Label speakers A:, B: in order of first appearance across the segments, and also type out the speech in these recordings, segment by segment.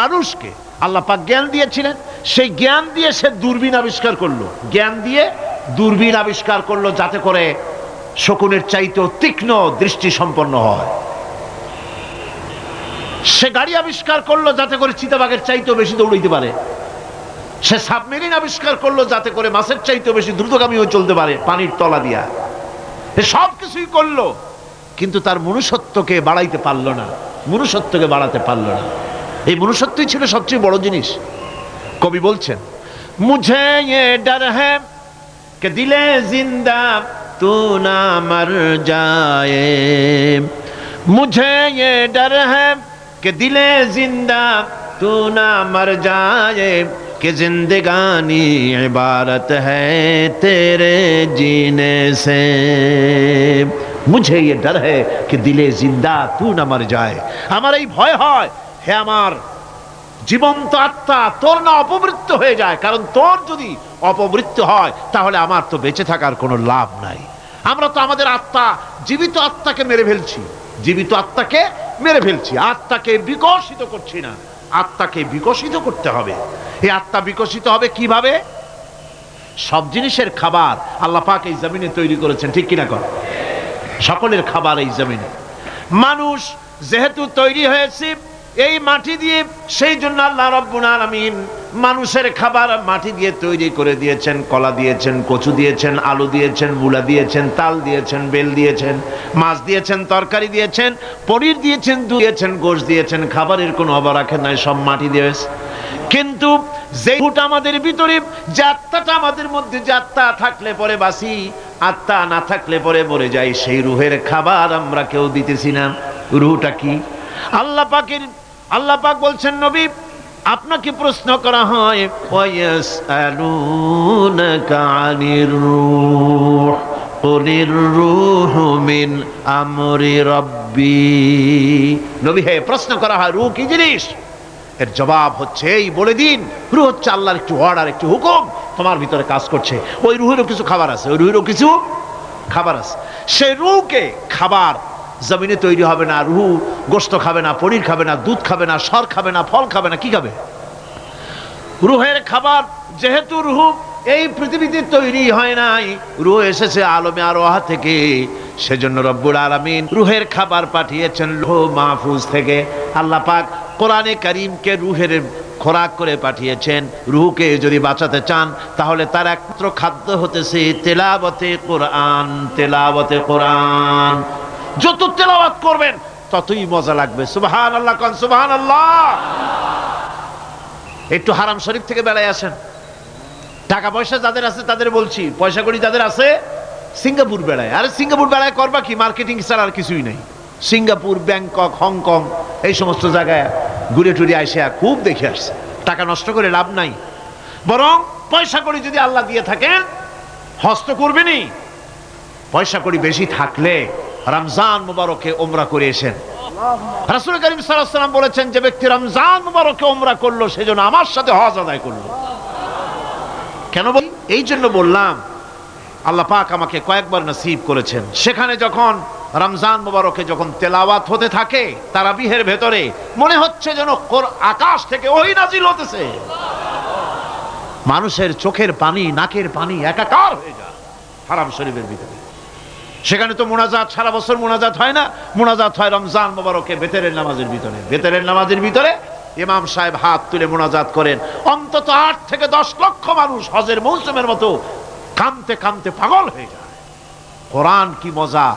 A: মানুষকে আল্লাহ পাক জ্ঞান দিয়েছিলেন, সেই জ্ঞান দিয়ে সে দূরবীন আবিষ্কার করল। জ্ঞান দিয়ে দূরবীন আবিষ্কার করল যাতে করে শকুনের চাইতেও তীক্ষ্ণ দৃষ্টি সম্পন্ন হয়। সে গাড়ি আবিষ্কার করল যাতে করে চিতাবাঘের চাইতেও বেশি দৌড়াইতে পারে। সে সাবমেরিন আবিষ্কার করল যাতে করে মাছের চাইতেও বেশি দ্রুতগামী হয়ে চলতে পারে পানির তলা দিয়া। এ সব কিছুই করল, কিন্তু তার মনুষ্যত্বকে বাড়াইতে পারল না। মনুষ্যত্বকে বাড়াতে পারল না। এই মনুষ্যত্বই ছিল সবচেয়ে বড় জিনিস। কবি বলছেন, মুঝে ইয়ে ডার হ্যাঁ কে দিলে জিন্দা, তু না মার যায় মুঝে ইয়ে ডার হ্যাঁ কে দিলে জিন্দা, তু না মার যায় কে জিন্দগানি ইবারত হ্যায় তেরে জিনে সে। মুঝে ইয়ে ডার হ্যাঁ কে দিলে জিন্দা, তু না মার যায় আমার এই ভয় হয় হে আমার জীবন্ত আত্মা, তোর না অপমৃত্যু হয়ে যায়। কারণ তোর যদি অপমৃত্যু হয়, তাহলে আমার তো বেঁচে থাকার কোনো লাভ নাই। আমরা তো আমাদের আত্মা, জীবিত আত্মাকে মেরে ফেলছি। জীবিত আত্মাকে মেরে ফেলছি। আত্মাকে বিকশিত করছি না। আত্মাকে বিকশিত করতে হবে। এই আত্মা বিকশিত হবে কীভাবে? সব জিনিসের খাবার আল্লাহ পাক এই জমিনে তৈরি করেছেন, ঠিক কিনা কর সকলের খাবার এই জমিনে। মানুষ যেহেতু তৈরি হয়েছে এই মাটি দিয়ে, সেই জন্য আল্লাহ রব্বুল আলামিন মানুষের খাবার মাটি দিয়ে তৈরি করে দিয়েছেন, কলা দিয়েছেন, কচু দিয়েছেন, আলু দিয়েছেন, মূলা দিয়েছেন, তাল দিয়েছেন, বেল দিয়েছেন, মাছ দিয়েছেন, তরকারি দিয়েছেন, পনির দিয়েছেন দিয়েছেন, গোশ দিয়েছেন, খাবারের কোনো অভাব রাখেন নাই, সব মাটি দিয়েছে কিন্তু যে ফুট আমাদের ভিতরে, যে আত্মাটা আমাদের মধ্যে, যে আত্মা থাকলে পরে বাসি আত্মা না থাকলে পরে মরে যাই, সেই রুহের খাবার আমরা কেউ দিতেছি না। রুহটা কি? আল্লাহ পাকের, আল্লাহ পাক বলছেন, নবী, আপনাকে প্রশ্ন করা হয় প্রশ্ন করা হয়, রূহ কি জিনিস? এর জবাব হচ্ছে, এই বলে দিন, রুহ হচ্ছে আল্লাহর একটু অর্ডার একটু হুকুম, তোমার ভিতরে কাজ করছে। ওই রুহেরও কিছু খাবার আছে, ওই রুহেরও কিছু খাবার আছে। সেই রুহকে খাবার জমিনে তৈরি হবে না, রুহু গোস্ত খাবে না, পনির খাবে না, দুধ খাবে না, সর খাবে না, ফল খাবে না, কি খাবে? রুহের খাবার যেহেতু রুহু, এই পৃথিবীতে তৈরি হয় নাই। রুহ এসেছে আলমে আরোহা থেকে, সেজন্য রব্বুল আলামিন রুহের খাবার পাঠিয়েছেন লোহ মাহফুজ থেকে। আল্লাহ পাক কোরআনে করিমকে রুহের খোরাক করে পাঠিয়েছেন। রুহকে যদি বাঁচাতে চান, তাহলে তার একমাত্র খাদ্য হতেছে তেলাবতে কোরআন তেলাবতে কোরআন। যত তেলাওয়াত করবেন, ততই মজা লাগবে। সুবহান আল্লাহ কন সুবহান আল্লাহ একটু হারাম শরীফ থেকে বেড়ায় আসেন। টাকা পয়সা যাদের আছে তাদের বলছি, পয়সা করি যাদের আছে, সিঙ্গাপুর বেড়ায়। আরে সিঙ্গাপুর বেড়ায় করবা কি? মার্কেটিং ছাড়া আর কিছুই নাই। সিঙ্গাপুর, ব্যাংকক, হংকং, এই সমস্ত জায়গায় ঘুরে টুরে আসে খুব দেখে আসছে। টাকা নষ্ট করে লাভ নাই। বরং পয়সা করি যদি আল্লাহ দিয়ে থাকেন, হস্ত করবেনি পয়সা করি বেশি থাকলে রমজান মুবারকে ওমরা করে এসেন। রাসুল করিম সাল্লাম বলেছেন, যে ব্যক্তি রমজান মুবারকে ওমরা করল সেজন্য আমার সাথে হজ আদায় করল। কেন বলি? এই জন্য বললাম, আল্লাহ পাক আমাকে কয়েকবার নসিব করেছেন। সেখানে যখন রমজান মুবারকে যখন তেলাওয়াত হতে থাকে তারা বিহের ভেতরে মনে হচ্ছে যেন আকাশ থেকে ওই নাজিল হতেছে। মানুষের চোখের পানি, নাকের পানি একাকার হয়ে যায়, হারাম শরীফের ভিতরে। সেখানে তো মোনাজাত, সারা বছর মোনাজাত হয় না। মোনাজাত হয় রমজান মোবারকে বেতেরের নামাজের ভিতরে। বেতেরের নামাজের ভিতরে ইমাম সাহেব হাত তুলে মোনাজাত করেন। অন্তত আট থেকে দশ লক্ষ মানুষ হজের মৌসুমের মতো কামতে কামতে পাগল হয়ে যায়। কোরআন কি মজা?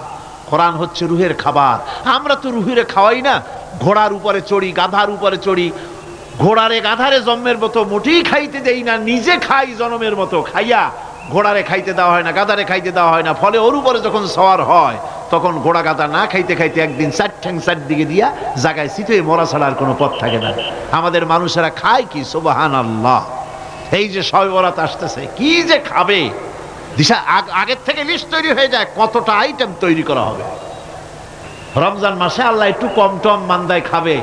A: কোরআন হচ্ছে রুহের খাবার। আমরা তো রুহিরে খাওয়াই না। ঘোড়ার উপরে চড়ি, গাধার উপরে চড়ি। ঘোড়ারে গাধারে জন্মের মতো, মোটেই খাইতে দেই না, নিজে খাই জন্মের মতো, খাইয়া ঘোড়ারে খাইতে দেওয়া হয় না, গাধারে খাইতে দেওয়া হয় না। ফলে ওর উপরে যখন সওয়ার হয়, তখন ঘোড়া গাদা না খাইতে খাইতে একদিন চার ঠ্যাং চার দিকে দিয়া জায়গায় সিটে মরা ছাড়া আর কোনো পথ থাকে না। আমাদের মানুষেরা খায় কি? সোবাহান আল্লাহ এই যে সবে বরাত আসতেছে, কি যে খাবে? দিশা আগ- আগের থেকে লিস্ট তৈরি হয়ে যায়, কতটা আইটেম তৈরি করা হবে। রমজান মাসে আল্লাহ একটু কম টম মান্দায় খাবে।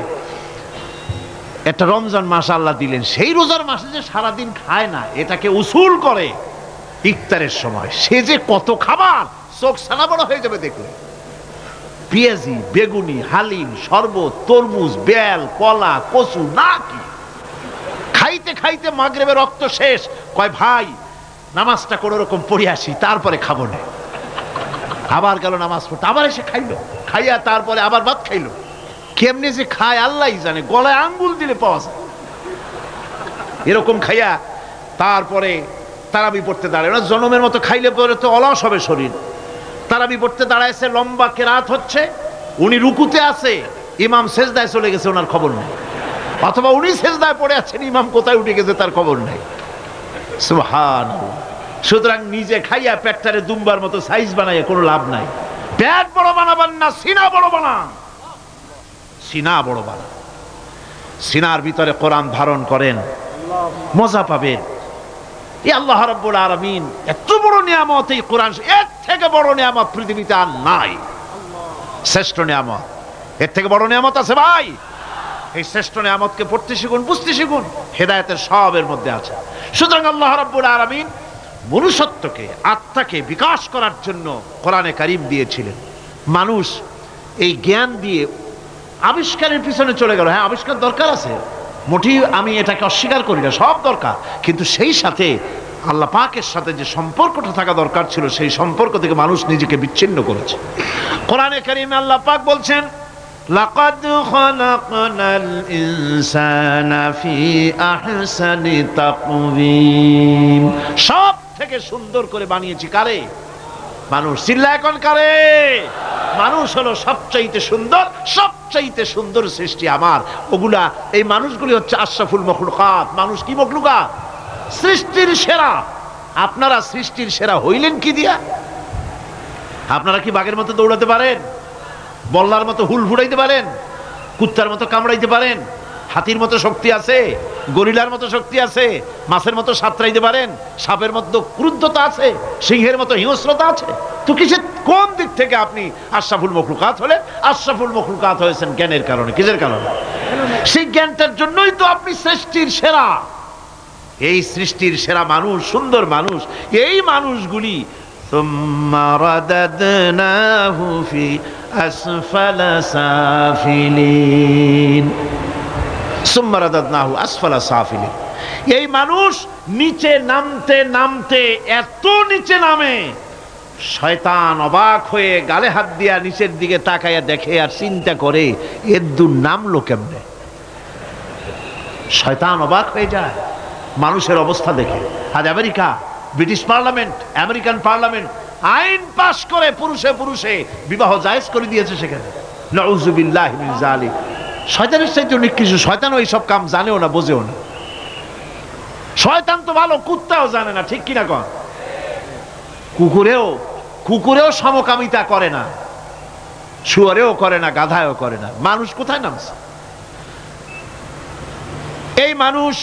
A: একটা রমজান মাস আল্লাহ দিলেন, সেই রোজার মাসে যে সারাদিন খায় না, এটাকে উসুল করে। ইফতারের সময়। সে যে কত খাবার, চোখ সানা বড় হয়ে যাবে দেখলে। পেঁয়াজি, বেগুনি, হালিম, শরবত, তরমুজ, বেল, কলা, কচু, না কি? খাইতে খাইতে মাগরেবে রক্ত শেষ। কয়, ভাই, নামাজটা কোনো রকম পড়ে আসি, তারপরে খাব না। আবার গেল নামাজ পড়তে। আবার এসে খাইলো। খাইয়া তারপরে আবার ভাত খাইলো। কেমনে যে খায় আল্লাহ জানে। গলায় আঙ্গুল দিলে পাওয়া যায়। এরকম খাইয়া তারপরে তারাবি পড়তে দাঁড়ায়। ওরা জনমের মতো খাইলে পরে তো অলস হবে শরীর। তারাবি পড়তে দাঁড়াইছে, লম্বা কেরাত হচ্ছে। উনি রুকুতে আছে, ইমাম সেজদায় চলে গেছে, ওনার খবর নেই। অথবা উনি সেজদায় পড়ে আছেন, ইমাম কোথায় উঠে গেছে তার খবর নেই। সুবহান সুতরাং নিজে খাইয়া পেটটারে দুম্বার মতো সাইজ বানাইয়া কোনো লাভ নাই। পেট বড় বানাবার না, সিনা বড় বানান। সিনা বড় বানান। সিনার ভিতরে কোরআন ধারণ করেন। মজা পাবেন। এই আল্লাহ রাব্বুল আলামিন, এত বড় নিয়ামত এই কোরআন এর থেকে বড় নিয়ামত পৃথিবীতে আর নাই। শ্রেষ্ঠ নিয়ামত। এর থেকে বড় নিয়ামত আছে ভাই। এই শ্রেষ্ঠ নিয়ামতকে পড়তে শিখুন, বুঝতে শিখুন, হেদায়েতের সবের মধ্যে আছে। সুতরাং আল্লাহ রাব্বুল আলামিন মনুষ্যত্বকে, আত্মাকে বিকাশ করার জন্য কোরআনে কারিম দিয়েছিলেন। মানুষ এই জ্ঞান দিয়ে আবিষ্কারের পিছনে চলে গেল। হ্যাঁ আবিষ্কার দরকার আছে? মোটেই আমি এটাকে অস্বীকার করি না, সব দরকার। কিন্তু সেই সাথে আল্লাহ পাকের সাথে যে সম্পর্কটা থাকা দরকার ছিল, সেই সম্পর্ক থেকে মানুষ নিজেকে বিচ্ছিন্ন করেছে। কোরআনে কারিমে আল্লাহ পাক বলছেন, লাকাদ খালাকনাল ইনসানা ফি আহসানি তাকওয়িম। সব থেকে সুন্দর করে বানিয়েছি কারে? মানুষ চিল্লা এখন কারে? মানুষ হলো সবচাইতে সুন্দর সবচাইতে সুন্দর সৃষ্টি আমার। ওগুলা, এই মানুষগুলি হচ্ছে আশরাফুল মখলুকাত। মানুষ কি মখলুকাত সৃষ্টির সেরা। আপনারা সৃষ্টির সেরা হইলেন কি দিয়া? আপনারা কি বাঘের মতো দৌড়াতে পারেন? বল্লার মতো হুল ফুটাইতে পারেন? কুত্তার মতো কামড়াইতে পারেন? হাতির মতো শক্তি আছে গরিলার মতো শক্তি আছে মাছের মতো সাঁতরাইতে পারেন সাপের মতো ক্রুদ্ধতা আছে সিংহের মতো হিংস্রতা আছে তো কিসের কোন দিক থেকে আপনি আশরাফুল মখলুকাত হলে আশরাফুল মখলুকাত হয়েছেন জ্ঞানের কারণে কিসের কারণে সেই জ্ঞানটার জন্যই তো আপনি সৃষ্টির সেরা এই সৃষ্টির সেরা মানুষ সুন্দর মানুষ এই মানুষগুলি ثم رددناه في أسفل سافلين সুম্মারাদাহু আসফালা সাহাফিলি এই মানুষ নিচে নামতে নামতে এত নিচে নামে, শয়তান অবাক হয়ে গালে হাত দিয়া নিচের দিকে তাকাইয়া দেখে আর চিন্তা করে এর দু নাম কেমনে? শয়তান অবাক হয়ে যায়, মানুষের অবস্থা দেখে। আজ America, British parliament, American parliament আইন পাশ করে পুরুষে পুরুষে বিবাহ জায়েজ করে দিয়েছে সেখানে। নজুবিল্লাহ জালিম শয়তানের চাইতে নিকৃষ্ট। ওই সব কাম জানেও না, বোঝেও না। শয়তান তো ভালো, কুত্তাও জানে না, ঠিক কিনা কন? কুকুরেও কুকুরেও সমকামিতা করে না। শুয়ারেও করে না, গাধায়ও করে না। মানুষ কোথায় নামছে? এই মানুষ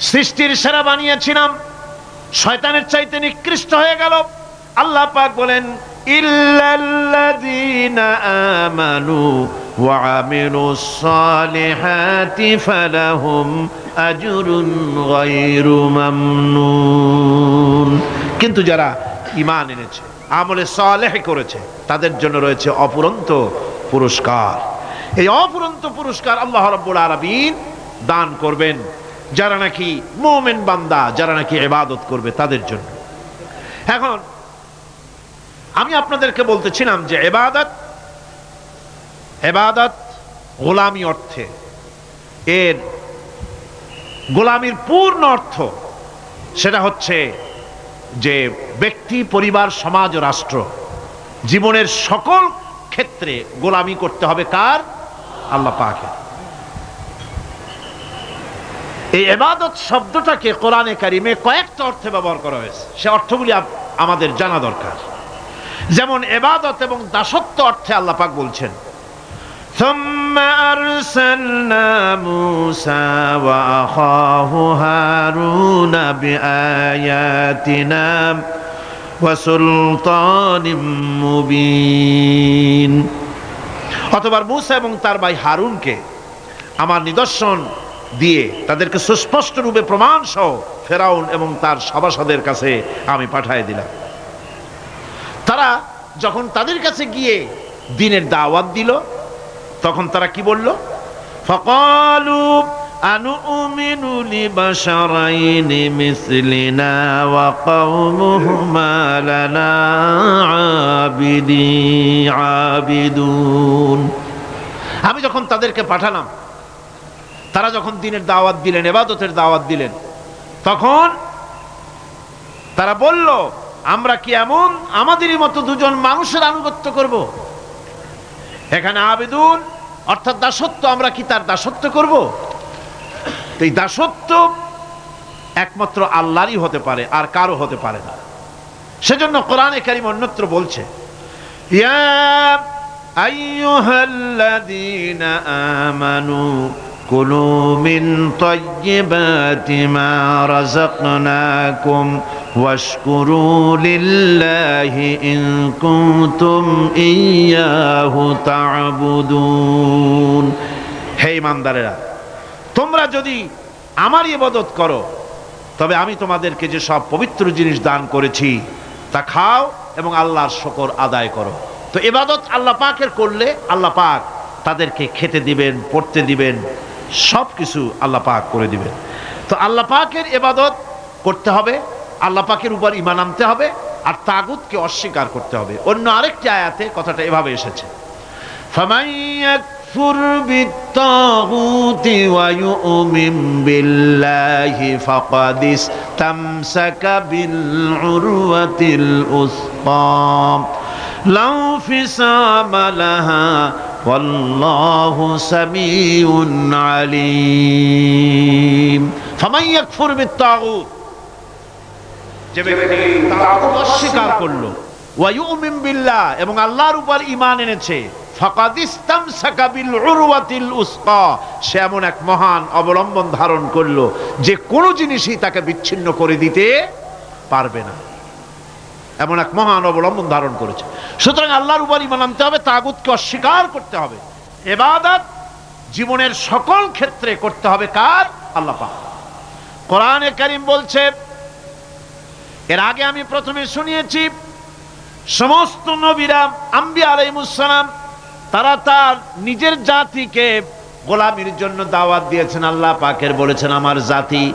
A: সৃষ্টির সেরা বানিয়েছিলাম, শয়তানের চাইতে নিকৃষ্ট হয়ে গেল। আল্লাহ পাক বলেন ওয়া কিন্তু যারা ঈমান এনেছে, আমলে সালেহ করেছে, তাদের জন্য রয়েছে অপুরন্ত পুরস্কার। এই অপুরন্ত পুরস্কার আল্লাহ রাব্বুল আলামিন দান করবেন। যারা নাকি মোমেন বান্দা, যারা নাকি এবাদত করবে, তাদের জন্য। এখন আমি আপনাদেরকে বলতেছিলাম যে এবাদত এবাদত গোলামি অর্থে। এর গোলামির পূর্ণ অর্থ সেটা হচ্ছে যে ব্যক্তি, পরিবার, সমাজ রাষ্ট্র জীবনের সকল ক্ষেত্রে গোলামি করতে হবে কার? আল্লাহ পাকে এই এবাদত শব্দটাকে কোরআনে কারিমে কয়েকটা অর্থে ব্যবহার করা হয়েছে। সে অর্থগুলি আমাদের জানা দরকার। যেমন এবাদত এবং দাসত্ব অর্থে আল্লাহ পাক বলছেন ثم أرسلنا موسى وأخاه هارون بآياتنا وسلطان مبين অতবার মুসা এবং তার ভাই হারুনকে আমার নিদর্শন দিয়ে তাদেরকে সুস্পষ্ট রূপে প্রমাণ সহ ফেরাউন এবং তার সভাসদের কাছে আমি পাঠিয়ে দিলাম তারা যখন তাদের কাছে গিয়ে দিনের দাওয়াত দিল, তখন তারা কি বলল? ফকালু আবিদুন। আমি যখন তাদেরকে পাঠালাম, তারা যখন দিনের দাওয়াত দিলেন, এবাদতের দাওয়াত দিলেন, তখন তারা বলল আমরা কি এমন? আমাদেরই মতো দুজন মানুষের আনুগত্য করব? এখানে আবেদুন, অর্থাৎ দাসত্ব, আমরা কি তার দাসত্ব করব? এই দাসত্ব একমাত্র আল্লাহরই হতে পারে, আর কারও হতে পারে না। সেজন্য কোরআনে কারিম অন্যত্র বলছে, ইয়া আইয়ুহাল্লাযীনা আমানু কুলু মিন তাইয়্যিবাতি মা রাযাকনাকুম ওয়াশকুরু লিল্লাহি ইন কুনতুম ইয়্যাহু তা'বুদুন হে ইমানদারেরা, তোমরা যদি আমার ইবাদত করো, তবে আমি তোমাদেরকে যে সব পবিত্র জিনিস দান করেছি, তা খাও এবং আল্লাহর শকর আদায় করো। তো এবাদত আল্লাহ পাকের করলে আল্লাহ পাক তাদেরকে খেতে দিবেন, পড়তে দিবেন সব কিছু আল্লাহ পাক করে দিবেন তো আল্লাহ পাকের এবাদত করতে হবে আল্লাহ পাকের উপর ইমান আনতে হবে আর তাগুতকে অস্বীকার করতে হবে অন্য আরেকটি আয়াতে কথাটা এভাবে এসেছে فمن يكفر بالطاغوت ويؤمن بالله فقد استمسك بالعروة الأسطى لا انفصام لها والله سميع عليم فمن يكفر بالطاغوت যে ব্যক্তি তাগুত অস্বীকার করলো ওয়ায়ুমিন বিল্লাহ এবং আল্লাহর উপর ঈমান এনেছে ফাকাদ ইস্তামসাকা বিল উরওয়াতিল উসকা সে এমন এক মহান অবলম্বন ধারণ করলো যে কোনো জিনিসই তাকে বিচ্ছিন্ন করে দিতে পারবে না এমন এক মহান অবলম্বন ধারণ করেছে। সুতরাং আল্লাহর উপর ঈমান আনতে হবে, তাগুতকে অস্বীকার করতে হবে। এবাদত জীবনের সকল ক্ষেত্রে করতে হবে কার? আল্লাহ পাক। কোরআনে কারীম বলছে, এর আগে আমি প্রথমে শুনিয়েছি, সমস্ত নবীরা, আম্বিয়া আলাইমুসালাম তারা তার নিজের জাতিকে গোলামির জন্য দাওয়াত দিয়েছেন। আল্লাহ পাকের বলেছেন, আমার জাতি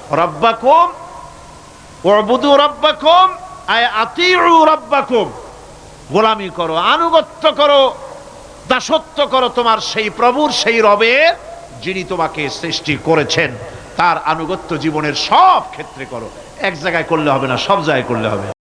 A: রব্বাকুম ওবুদু রব্বাকুম, আয় আতিউ রব্বাকুম। গোলামি করো, আনুগত্য করো, দাসত্ব করো তোমার সেই প্রভুর, সেই রবের যিনি তোমাকে সৃষ্টি করেছেন। তার আনুগত্য জীবনের সব ক্ষেত্রে করো। এক জায়গায় করলে হবে না, সব জায়গায় করলে হবে।